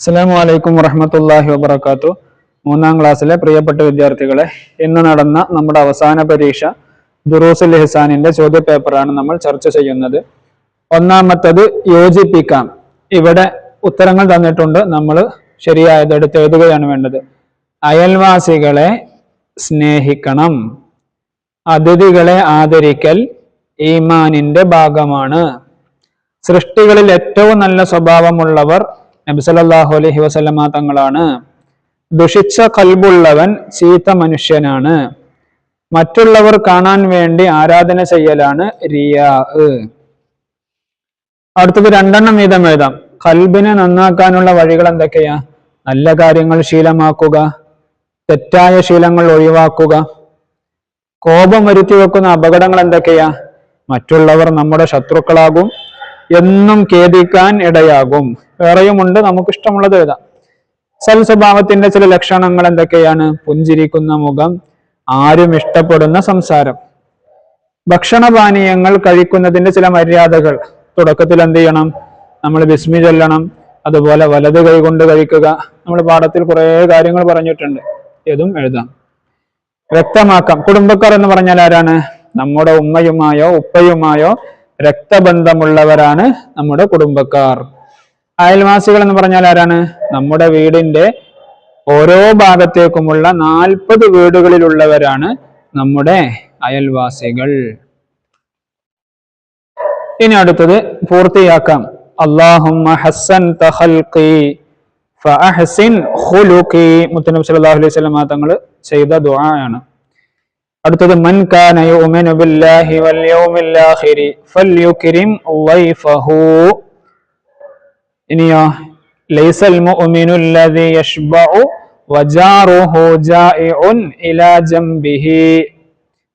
അസ്സാം വലൈക്കും വറഹമത്തല്ലാഹി വബർക്കാത്തു മൂന്നാം ക്ലാസ്സിലെ പ്രിയപ്പെട്ട വിദ്യാർത്ഥികളെ ഇന്ന് നടന്ന നമ്മുടെ അവസാന പരീക്ഷ ദുറൂസുൽ ഹിസാനിന്റെ ചോദ്യ പേപ്പറാണ് നമ്മൾ ചർച്ച ചെയ്യുന്നത്. ഒന്നാമത്തത് യോജിപ്പിക്കാം. ഇവിടെ ഉത്തരങ്ങൾ തന്നിട്ടുണ്ട്. നമ്മൾ ശരിയായത് എടുത്ത് എഴുതുകയാണ് വേണ്ടത്. അയൽവാസികളെ സ്നേഹിക്കണം. അതിഥികളെ ആദരിക്കൽ ഈമാനിന്റെ ഭാഗമാണ്. സൃഷ്ടികളിൽ ഏറ്റവും നല്ല സ്വഭാവമുള്ളവർ നബി അലഹി അലൈഹി വസല്ലമ തങ്ങളാണ്. ദുഷിച്ച കൽബുള്ളവൻ ചീത്ത മനുഷ്യനാണ്. മറ്റുള്ളവർ കാണാൻ വേണ്ടി ആരാധന ചെയ്യലാണ് റിയാ. അടുത്തത് രണ്ടെണ്ണം വീതം എഴുതാം. കൽബിനെ നന്നാക്കാനുള്ള വഴികൾ എന്തൊക്കെയാ? നല്ല കാര്യങ്ങൾ ശീലമാക്കുക തെറ്റായ ശീലങ്ങൾ ഒഴിവാക്കുക കോപം വരുത്തി വെക്കുന്ന അപകടങ്ങൾ എന്തൊക്കെയാ? മറ്റുള്ളവർ നമ്മുടെ ശത്രുക്കളാകും എന്നും ഖേദിക്കാൻ ഇടയാകും. വേറെയുമുണ്ട് നമുക്ക് ഇഷ്ടമുള്ളത് എഴുതാം. സൽ സ്വഭാവത്തിന്റെ ചില ലക്ഷണങ്ങൾ എന്തൊക്കെയാണ്? പുഞ്ചിരിക്കുന്ന മുഖം ആരും ഇഷ്ടപ്പെടുന്ന സംസാരം. ഭക്ഷണപാനീയങ്ങൾ കഴിക്കുന്നതിന്റെ ചില മര്യാദകൾ. തുടക്കത്തിൽ എന്ത് ചെയ്യണം? നമ്മൾ വിസ്മി ചൊല്ലണം. അതുപോലെ വലത് കൈകൊണ്ട് കഴിക്കുക. നമ്മൾ പാഠത്തിൽ കുറേ കാര്യങ്ങൾ പറഞ്ഞിട്ടുണ്ട്. ഇതും എഴുതാം. വ്യക്തമാക്കാം. കുടുംബക്കാർ എന്ന് പറഞ്ഞാൽ ആരാണ്? നമ്മുടെ ഉമ്മയുമായോ ഉപ്പയുമായോ രക്തബന്ധമുള്ളവരാണ് നമ്മുടെ കുടുംബക്കാർ. അയൽവാസികൾ എന്ന് പറഞ്ഞാൽ ആരാണ്? നമ്മുടെ വീടിന്റെ ഓരോ ഭാഗത്തേക്കുമുള്ള നാൽപ്പത് വീടുകളിലുള്ളവരാണ് നമ്മുടെ അയൽവാസികൾ. ഇനി അടുത്തത് പൂർത്തിയാക്കാം. അള്ളാഹുമ്മ ഹസ്സൻ തഖൽഖി ഫഅഹ്സിൻ ഖുലുഖി. മുത്തനബി സല്ലല്ലാഹു അലൈഹി വസല്ലം തങ്ങൾ ചെയ്ത ദുആയാണ്. അടുത്തത് മൻ കാന ബില്ലാഹി വൽ യൗമിൽ ആഖിരി ളൈഫഹു മുഅ്മിനു ഇലാ ജംബിഹി.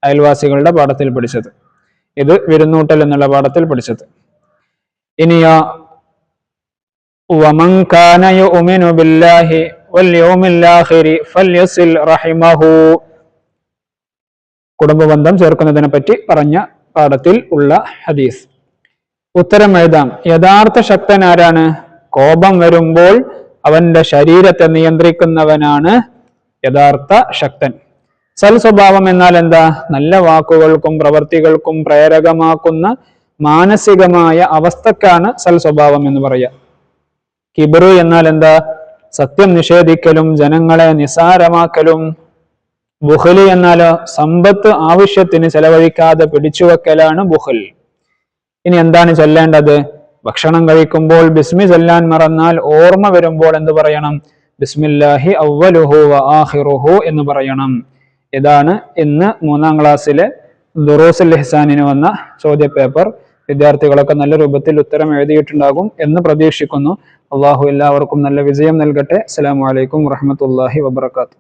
അയൽവാസികളുടെ പാഠത്തിൽ പഠിച്ചത്. ഇത് വിരുന്നൂട്ടൽ എന്നുള്ള പാഠത്തിൽ പഠിച്ചത്. ഇനിയോ വൽ യൗമിൽ ആഖിരി ഫൽയസിൽ റഹിമഹു. കുടുംബബന്ധം ചേർക്കുന്നതിനെ പറ്റി പറഞ്ഞ പാഠത്തിൽ ഉള്ള ഹദീസ്. ഉത്തരം എഴുതാം. യഥാർത്ഥ ശക്തൻ ആരാണ്? കോപം വരുമ്പോൾ അവന്റെ ശരീരത്തെ നിയന്ത്രിക്കുന്നവനാണ് യഥാർത്ഥ ശക്തൻ. സൽ സ്വഭാവം എന്നാൽ എന്താ? നല്ല വാക്കുകൾക്കും പ്രവൃത്തികൾക്കും പ്രേരകമാക്കുന്ന മാനസികമായ അവസ്ഥക്കാണ് സൽ സ്വഭാവം എന്ന് പറയാം കിബറു എന്നാൽ എന്താ? സത്യം നിഷേധിക്കലും ജനങ്ങളെ നിസാരമാക്കലും ബുഹൽ എന്നാലോ സമ്പത്ത് ആവശ്യത്തിന് ചെലവഴിക്കാതെ പിടിച്ചുവെക്കലാണ് ബുഹൽ ഇനി എന്താണ് ചൊല്ലേണ്ടത്? ഭക്ഷണം കഴിക്കുമ്പോൾ ബിസ്മി ചൊല്ലാൻ മറന്നാൽ ഓർമ്മ വരുമ്പോൾ എന്ത് പറയണം? ബിസ്മില്ലാഹി ഔവലുഹു വ ആഹിറുഹു എന്ന് പറയണം. ഇതാണ് ഇന്ന് മൂന്നാം ക്ലാസ്സിലെ ദുറൂസുൽ ഹിസാനിന് വന്ന ചോദ്യ പേപ്പർ വിദ്യാർത്ഥികളൊക്കെ നല്ല രൂപത്തിൽ ഉത്തരം എഴുതിയിട്ടുണ്ടാകും എന്ന് പ്രതീക്ഷിക്കുന്നു. അള്ളാഹു എല്ലാവർക്കും നല്ല വിജയം നൽകട്ടെ. അസ്സാം വലൈക്കും വറഹമത്തല്ലാഹി വബർക്കാത്തു